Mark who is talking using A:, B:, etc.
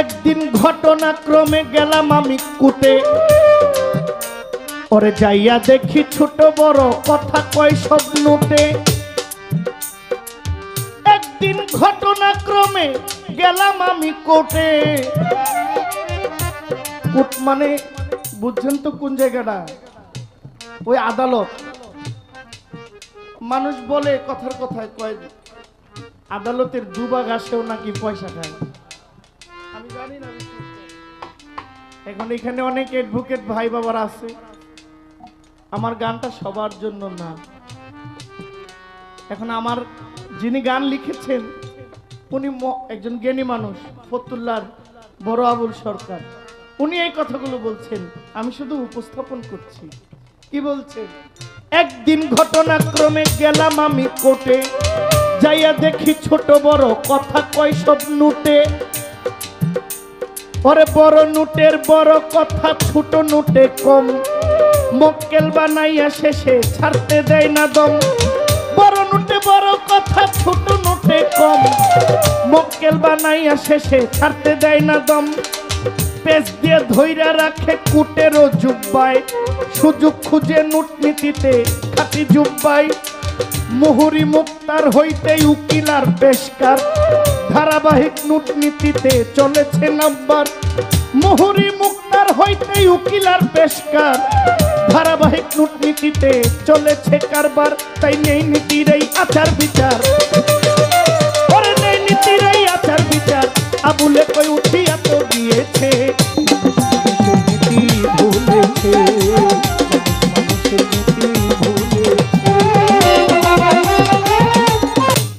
A: একদিন ঘটনাক্রমে গেলাম আমি কুটে। ওরে যাইয়া দেখি ছোট বড় কথা কয় সব নোটে। একদিন ঘটনাক্রমে গেলাম আমি কোর্টে। কোর্ট মানে বুঝছেন তো কোন জায়গাটা? ওই আদালত। মানুষ বলে কথার কথায় কয়, আদালতের দুবাগ আসেও নাকি পয়সা খায়। এখন এখানে অনেক অ্যাডভোকেট ভাই বাবার আছে। আমার গানটা সবার জন্য না। এখন আমার যিনি গান লিখেছেন, উনি একজন জ্ঞানী মানুষ, ফতুল্লার বড় আবুল সরকার। উনি এই কথাগুলো বলছেন, আমি শুধু উপস্থাপন করছি। কি বলছেন? একদিন ঘটনাক্রমে গেলাম আমি কোর্টে, যাইয়া দেখি ছোট বড় কথা কয় সব নুটে ওরে বড় নুটের বড় কথা ছোট নুটে কম। মক্কেল বানাইয়া শেষে ছাড়তে দেয় না দম। বড় নুটে বড় কথা ছোট নুটে কম। মক্কেল বানাইয়া শেষে ছাড়তে দেয় না দম। পেজ দিয়ে ধৈরা রাখে কুটেরও জুব্বায়। সুযোগ খুঁজে নীতিতে খাটি জুব্বাই মুহুরি মুক্তার হইতে উকিলার পেশকার। ধারাবাহিক নুটনীতিতে চলেছে নাম্বার। মুহুরি মুক্তার হইতে উকিলার পেশকার। ধারাবাহিক নুটনীতিতে চলেছে কারবার। তাই নেই নীতির এই আচার বিচার। পরে নেই নীতির এই আচার বিচার। আবুলে কই উঠিয়া তো দিয়েছে। ভুলেছে।